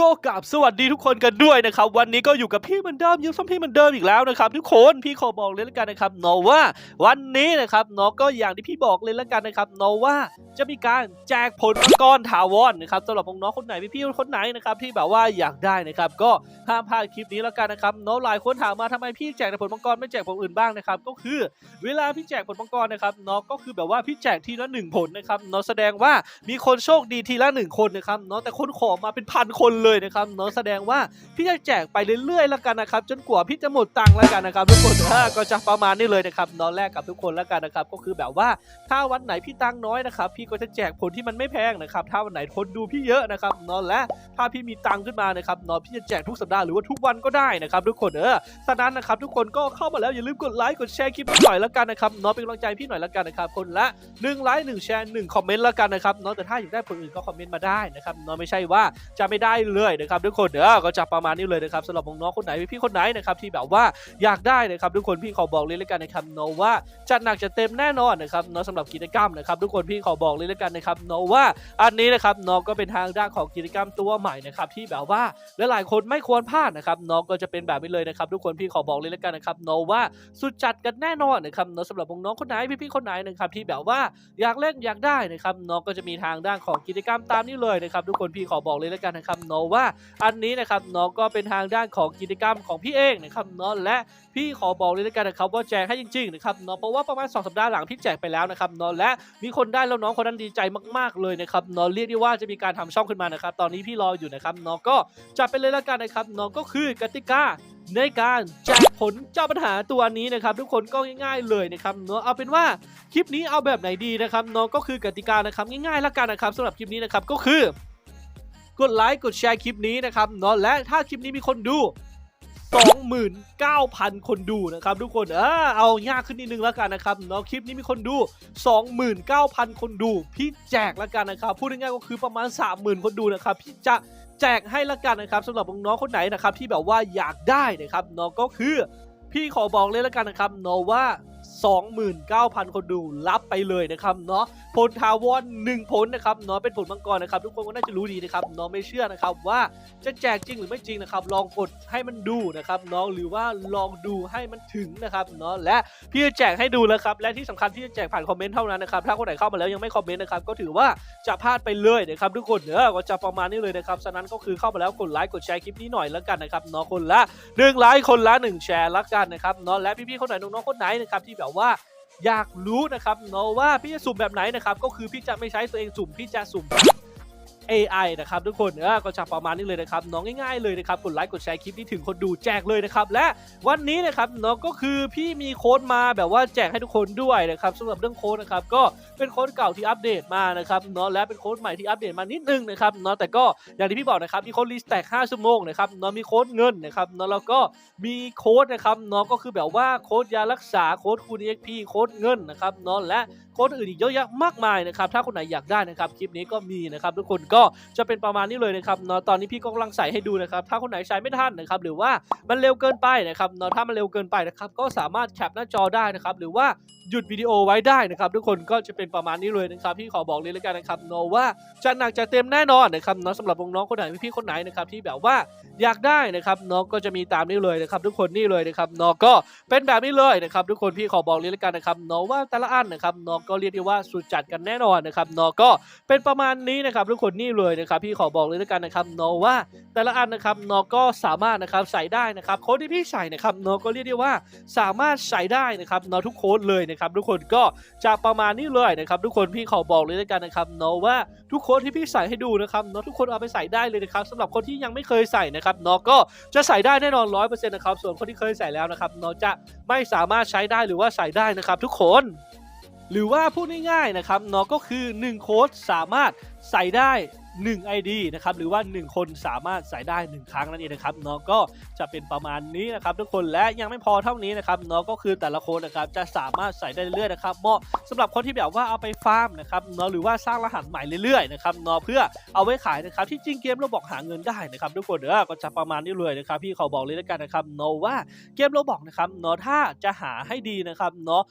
ก็กราบสวัสดีทุกคนกันด้วยนะครับ วันนี้ก็อยู่กับพี่เหมือนเดิมยูซัมพี่เหมือนเดิมอีกแล้วนะครับทุกคนพี่ขอบอกเลยล้วกันนะครับเนาะว่าวันนี้นะครับเนาะก็อย่างที่พี่บอกเลยล้วกันนะครับเนาะว่าจะมีการแจกผลมังกรถาวรนะครับสำหรับน้องๆคนไหนพี่ๆคนไหนนะครับที่แบบว่าอยากได้นะครับก็ห้ามพลาดคลิปนี้ล้วกันนะครับเนาะหลายคนถามมาทำไมพี่แจกผลมังกรไม่แจกผลอื่นบ้างนะครับก็คือเวลาพี่แจกผลมังกรนะครับเนาะก็คือแบบว่าพี่แจกทีละหนึ่งผลนะครับเนาะแสดงว่ามีคนโชคดีทีละหนึ่งคนนะครับเนาะแต่คนขอมาเป็นพันคนเลยเลยนะครับเนาะแสดงว่าพี่จะแจกไปเรื่อยๆแล้วกันนะครับจนกว่าพี่จะหมดตังค์แล้วกันนะครับทุกคนอ่าก็จะประมาณนี้เลยนะครับเนาะแรกกับทุกคนแล้วกันนะครับก็คือแบบว่าถ้าวันไหนพี่ตังค์น้อยนะครับพี่ก็จะแจกผลที่มันไม่แพงนะครับถ้าวันไหนคนดูพี่เยอะนะครับเนาะและถ้าพี่มีตังค์ขึ้นมานะครับเนาะพี่จะแจกทุกสัปดาห์หรือว่าทุกวันก็ได้นะครับทุกคนเออฉะนั้นนะครับทุกคนก็เข้ามาแล้วอย่าลืมกดไลค์กดแชร์คลิปหน่อยแล้วกันนะครับเนาะเป็นกำลังใจพี่หน่อยแล้วกันนะครับคนละ1ไลค์1แชร์1คอมเมนต์แล้วกันนะครับเนาะแต่ถ้าอยากได้ผลอื่นก็คอมเมนต์มาได้นะครับเนาะไม่ใช่ว่าจะไม่ได้เลยนะครับทุกคนเด้อก็จะประมาณนี้เลยนะครับสำหรับน้องๆคนไหนพี่คนไหนนะครับที่แบบว่าอยากได้นะครับทุกคนพี่ขอบอกเลยแล้วกันนะครับเนาะว่าจัดหนักจัดเต็มแน่นอนนะครับเนาะสำหรับกิจกรรมนะครับทุกคนพี่ขอบอกเลยแล้วกันนะครับเนาะว่าอันนี้นะครับเนาะก็เป็นทางด้านของกิจกรรมตัวใหม่นะครับที่แบบว่าและหลายคนไม่ควรพลาดนะครับน้องก็จะเป็นแบบนี้เลยนะครับทุกคนพี่ขอบอกเลยแล้วกันนะครับน้องว่าสุดจัดกันแน่นอนนะครับเน้องสำหรับน้องๆคนไหนพี่ๆคนไหนนะครับที่แบบว่าอยากเล่นอยากได้นะครับน้องก็จะมีทางด้านของกิจกรรมตามนี้เลยนะครับทุกคนพี่ขอบอกเลยแล้วกันนะครับน้องว่าอันนี้นะครับน้องก็เป็นทางด้านของกิจกรรมของพี่เองนะครับน้องและพี่ขอบอกเลยแล้วกันนะครับว่าแจกให้จริงๆนะครับน้องเพราะว่าประมาณ 2 สัปดาห์หลังพี่แจกไปแล้วนะครับน้องและมีคนได้แล้วน้องคนนั้นดีใจมากๆเลยนะครับน้องเรียกได้ว่าจะมีการทำช่องขึ้นมานะครับตอนนี้พี่รออยู่นะครับน้องก็จัดไปเลยล้วกันนะครับน้องก็คือกติกาในการแจกผลเจ้าปัญหาตัวนี้นะครับ ทุกคนก็ง่ายๆเลยนะครับเนาะเอาเป็นว่าคลิปนี้เอาแบบไหนดีนะครับเนาะก็คือกติกานะครับง่ายๆล้วกันนะครับสำหรับคลิปนี้นะครับก็คือ กดไลค์กดแชร์คลิปนี้นะครับเนาะและถ้าคลิปนี้มีคนดู 29,000 คนดูนะครับทุกคนเออเอายากขึ้นนิดนึงแล้วกันนะครับเนาะคลิปนี้มีคนดู 29,000 คนดู พี่แจกแล้วกันนะครับพูดง่ายๆก็คือประมาณ 30,000 คนดูนะครับพี่จะแจกให้ละกันนะครับสำหรับน้องๆคนไหนนะครับที่แบบว่าอยากได้นะครับเนาะก็คือ พี่ขอบอกเลยละกันนะครับเนาะว่า 29,000 คนดูรับไปเลยนะครับเนาะผลทาวอน1ผลนะครับเนาะเป็นผลมังกรนะครับทุกคนก็น่าจะรู้ดีนะครับเนาะไม่เชื่อนะครับว่าจะแจกจริงหรือไม่จริงนะครับลองกดให้มันดูนะครับเนาะหรือว่าลองดูให้มันถึงนะครับเนาะและพี่จะแจกให้ดูแล้วครับและที่สำคัญที่จะแจกผ่านคอมเมนต์เท่านั้นนะครับถ้าคนไหนเข้ามาแล้วยังไม่คอมเมนต์นะครับก็ถือว่าจะพลาดไปเลยนะครับทุกคนเนอะก็จะประมาณนี้เลยนะครับฉะนั้นก็คือเข้ามาแล้วกดไลค์กดแชร์คลิปนี้หน่อยแล้วกันนะครับเนาะคนละหนึ่งไลค์คนละหนึ่งแชร์ละกันนะครับเนาะและพี่ๆคนไหนน้องๆคนไหนนะครับที่แบบว่าอยากรู้นะครับเนาะว่าพี่จะสุ่มแบบไหนนะครับก็คือพี่จะไม่ใช้ตัวเองสุ่มพี่จะสุ่ม AI นะครับทุกคนเออก็จะประมาณนี้เลยนะครับน้องง่ายๆเลยนะครับกดไลค์กดแชร์คลิปนี้ถึงคนดูแจกเลยนะครับและวันนี้นะครับเนาะก็คือพี่มีโค้ดมาแบบว่าแจกให้ทุกคนด้วยนะครับสำหรับเรื่องโค้ดนะครับก็เป็นโค้ดเก่าที่อัปเดตมานะครับเนาะและเป็นโค้ดใหม่ที่อัปเดตมานิดนึงนะครับเนาะแต่ก็อย่างที่พี่บอกนะครับมีโค้ดรีสแต็ก5ชั่วโมงนะครับเนาะมีโค้ดเงินนะครับเนาะแล้วก็มีโค้ดนะครับเนาะก็คือแบบว่าโค้ดยารักษาโค้ดคูณ EXP โค้ดเงินนะครับเนาะและโค้ดอื่นอีกเยอะแยะมากมายนะครับถ้าคนไหนอยากได้นะครับคลิปนี้ก็มีนะครับทุกคนก็จะเป็นประมาณนี้เลยนะครับเนาะตอนนี้พี่ก็กำลังใส่ให้ดูนะครับถ้าคนไหนใช้ไม่ทันนะครับหรือว่ามันเร็วเกินไปนะครับเนาะถ้ามันเร็วเกินไปนะครับก็สามารถแคปหน้าจอได้นะครับหรือว่าหยุดวิดีโอไว้ได้นะครับทุกคนก็จะเป็นประมาณนี้เลยนะครับพี่ขอบอกเลยแล้วกันนะครับเนาะว่าจะหนักจะเต็มแน่นอนนะครับเนาะสำหรับน้องๆคนไหนพี่ๆคนไหนนะครับที่แบบว่าอยากได้นะครับเนาะก็จะมีตามนี้เลยนะครับทุกคนนี่เลยนะครับเนาะก็เป็นแบบนี้เลยนะครับทุกคนพี่ขอบอกเลยแล้วกันนะครับเนาะว่าแต่ละอันนะครับเนาะก็เรียกได้ว่าสุดจัดกันแน่นอนนะครับเนาะก็เป็นประมาณนี้นะครับทุกคนนี่เลยนะครับพี่ขอบอกเลยแล้วกันนะครับเนาะว่าแต่ละอันนะครับเนาะก็สามารถนะครับใส่ได้นะครับโค้ดที่พี่ใส่นะครับเนาะก็เรียกได้ว่าสามารถใส่ได้นะครับเนาะทุกโค้ดเลยนะครับทุกคนก็จะประมาณนี้เลยนะครับทุกคนพี่ขอบอกเลยแล้วกันนะครับเนาะว่าทุกโค้ดที่พี่ใส่ให้ดูนะครับเนาะทุกคนเอาไปใส่ได้เลยนะครับสำหรับคนที่ยังไม่เคยใส่นะครับเนาะก็จะใส่ได้แน่นอนร้อยเปอร์เซ็นต์นะครับส่วนคนที่เคยใส่แล้วนะครับเนาะจะไม่สามารถใช้ได้หรือว่าใส่ได้นะครับทุกคน หรือว่าพูดง่ายๆนะครับเนาะก็คือ 1 โค้ดสามารถใส่ได้ 1 ID นะครับหรือว่า 1 คนสามารถใส่ได้ 1 ครั้งนั่นเองนะครับเนาะก็จะเป็นประมาณนี้นะครับทุกคนและยังไม่พอเท่านี้นะครับเนาะก็คือแต่ละคนนะครับจะสามารถใส่ได้เรื่อยๆนะครับเหมาะสำหรับคนที่แบบว่าเอาไปฟาร์มนะครับเนาะหรือว่าสร้างรหัสใหม่เรื่อยๆนะครับเนาะเพื่อเอาไว้ขายนะครับที่จริงเกมเราบอกหาเงินได้นะครับทุกคนเออก็จะประมาณนี้เลยนะครับพี่เขอบอกเลยแล้วกันนะครับเนาะว่าเกมเราบอกนะครับเนาะถ้าจะหาให้ดีนะครับเนาะ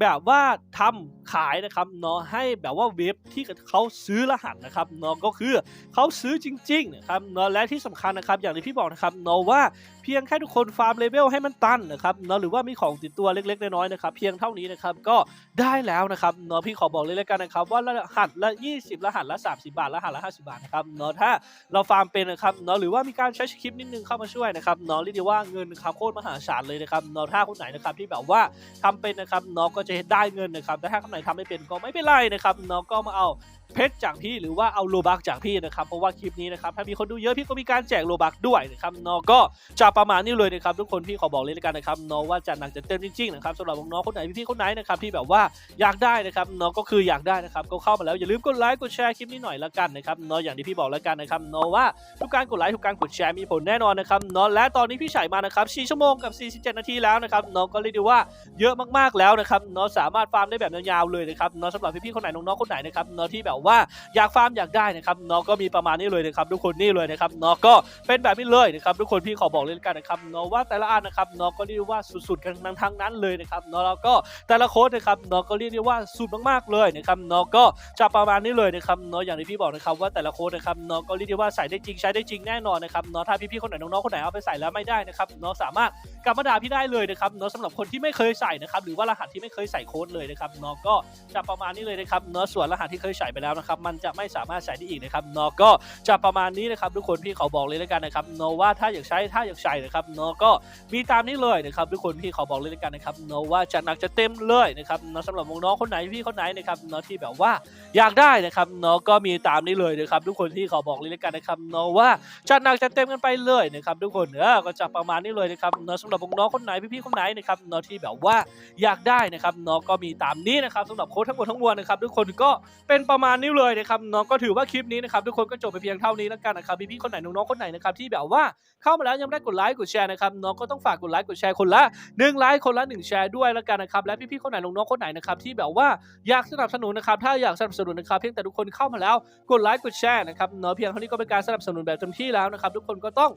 แบบว่าทำขายนะครับเนาะให้แบบว่าเว็บที่เขาซื้อรหัสนะครับเนาะก็คือเขาซื้อจริงๆนะครับเนาะและที่สำคัญนะครับอย่างที่พี่บอกนะครับเนาะว่าเพียงแค่ทุกคนฟาร์มเลเวลให้มันตันนะครับเนาะหรือว่ามีของติดตัวเล็กๆน้อยๆนะครับเพียงเท่านี้นะครับก็ได้แล้วนะครับเนาะพี่ขอบอกเลยแล้วกันนะครับว่ารหัสละ 20 รหัสละ 30 บาทรหัสละ 50 บาทนะครับเนาะถ้าเราฟาร์มเป็นนะครับเนาะหรือว่ามีการใช้สคริปต์นิดนึงเข้ามาช่วยนะครับเนาะเรียกได้ว่าเงินครับโคตรมหาศาลเลยนะครับเนาะถ้าคนไหนนะครับที่แบบว่าทำเป็นนะครับเนาะก็จะได้เงินนะครับแต่ถ้าคนไหนทำไม่เป็นก็ไม่เป็นไรนะครับเนาะก็มาเอาเพชรจากพี่หรือว่าเอาโลบักจากพี่นะครับเพราะว่าคลิปนี้นะครับถ้ามีคนดูเยอะพี่ก็มีการแจกโลบักด้วยนะครับเนาะก็จะประมาณนี้เลยนะครับทุกคนพี่ขอบอกเลยล้วกันนะครับเนาะว่าจะหนักจะเต็มจริงๆนะครับสำหรับน้องคนไหนพี่ๆคนไหนนะครับที่แบบว่าอยากได้นะครับเนาะก็คืออยากได้นะครับก็เข้ามาแล้วอย่าลืมกดไลค์กดแชร์คลิปนี้หน่อยละกันนะครับเนาะอย่างที่พี่บอกล้วกันนะครับเนาะว่าทุกการกดไลค์ทุกการกดแชร์มีผลแน่นอนนะครับเนาะและตอนนี้พี่ฉายมานะครับ4ชั่วโมงกับ 47 นาทีแล้วนะครับเนาะก็เรียกได้ว่าเยอะมากๆแล้วนะครับเนาะสามารถฟาร์มได้แบบยาวๆเลยนะครับเนาะสำหรับพี่ๆคนไหนน้องๆคนไหนนะครับเนาะที่แบบว่าอยากฟาร์มอยากได้นะครับเนาะก็มีประมาณนี้เลยนะครับทุกคนนี่เลยนะครับเนาะก็เป็นแบบนี้เลยนะครับทุกคนพี่ขอบอกเลยกันนะครับเนาะว่าแต่ละอันนะครับเนาะก็เรียกว่าสุดๆกันทั้งนั้นเลยนะครับเนาะแล้วก็แต่ละโค้ดนะครับเนาะก็เรียกได้ว่าสุดมากๆเลยนะครับเนาะก็จะประมาณนี้เลยนะครับเนาะอย่างที่พี่บอกนะครับว่าแต่ละโค้ดนะครับเนาะก็เรียกได้ว่าใส่ได้จริงใช้ได้จริงแน่นอนนะครับเนาะถ้าพี่ๆคนไหนน้องๆคนไหนเอาไปใส่แล้วไม่ได้นะครับเนาะสามารถกลับมาด่าพี่ได้เลยนะครับเนาะสำหรับคนที่ไม่เคยใส่นะครับหรือว่ารหัสที่ไม่เคยใส่โค้ดเลยนะครับเนาะก็จะประมาณนี้เลยนะครับเนาะส่วนรหัสที่เคยใส่ไปแล้วนะครับมันจะไม่สามารถใส่ได้อีกนะครับเนาะก็จะประมาณนี้นะครับทุกคนพี่เขาบอกเลยแล้วกันนะครับเนาะว่าถ้าอยากใช้ถ้าอยากใช้นะครับเนาะก็มีตามนี้เลยนะครับทุกคนพี่เขาบอกเลยแล้วกันนะครับเนาะว่าจะหนักจะเต็มเลยนะครับเนาะสำหรับน้องๆคนไหนพี่คนไหนนะครับเนาะที่แบบว่าอยากได้นะครับเนาะก็มีตามนี้เลยนะครับทุกคนที่เขาบอกเลยแล้วกันนะครับเนาะว่าจะหนักจะเต็มกันไปเลยนะครับทุกคนเออก็จะประมาณนี้เลยนะครับเนาะสำหรับน้องคนไหนพี่ๆคนไหนนะครับเนาะที่แบบว่าอยากได้นะครับเนาะก็มีตามนี้นะครับสำหรับโค้ดทั้งหมดทั้งมวลนะครับทุกคนก็เป็นประมาณนี้เลยนะครับเนาะก็ถือว่าคลิปนี้นะครับทุกคนก็จบไปเพียงเท่านี้แล้วกันนะครับพี่ๆคนไหนน้องๆคนไหนนะครับที่แบบว่าเข้ามาแล้วยังไม่ได้กดไลค์กดแชร์นะครับเนาะก็ต้องฝากกดไลค์กดแชร์คนละหนึ่งไลค์คนละหนึ่งแชร์ด้วยแล้วกันนะครับและพี่ๆคนไหนน้องๆคนไหนนะครับที่แบบว่าอยากสนับสนุนนะครับถ้าอยากสนับสนุนนะครับเพียงแต่ทุกคนเข้ามาแล้วกดไลค์กดแชร์นะครับเนาะเพียงเท่านี้ก็เป็นการสนับสนุนแบบเต็มที่แล้วนะครับทุกคนก็ต้อง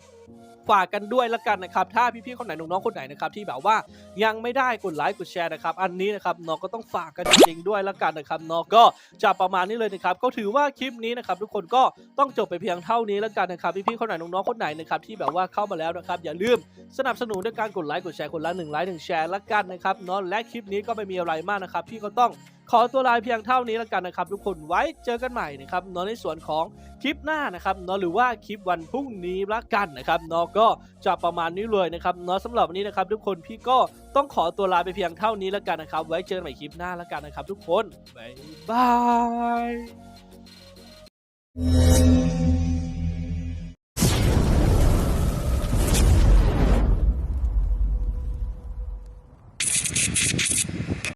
ฝากกันด้วยละกันนะครับถ้าพี่ๆคนไหนน้องๆคนไหนนะครับที่แบบว่ายังไม่ได้กดไลค์กดแชร์นะครับอันนนะครับน้องก็ต้องฝากกันจริงๆด้วยละกันนะครับน้องก็จะประมาณนี้เลยนะครับก็ถือว่าคลิปนี้นะครับทุกคนก็ต้องจบไปเพียงเท่านี้ละกันนะครับพี่ๆคนไหนน้องๆคนไหนนะครับที่แบบว่าเข้ามาแล้วนะครับอย่าลืมสนับสนุนด้วยการกดไลค์กดแชร์คนละหนึ่งไลค์หนึ่งแชร์ละกันนะครับเนาะและคลิปนี้ก็ไม่มีอะไรมากนะครับพี่ก็ต้อง ขอตัวลาเพียงเท่านี้แล้วกันนะครับทุกคนไว้เจอกันใหม่นะครับนอนในส่วนของคลิปหน้านะครับนอนหรือว่าคลิปวันพรุ่งนี้ละกันนะครับนาะก็จะประมาณนี้เลยนะครับนาะสำหรับวันนี้นะครับทุกคนพี่ก็ต้องขอตัวลาไปเพียงเท่านี้แล้วกันนะครับ ไว้เจอกันใหม่คลิปหน้าแล้วกันนะครับ ทุกคนบ๊ายบาย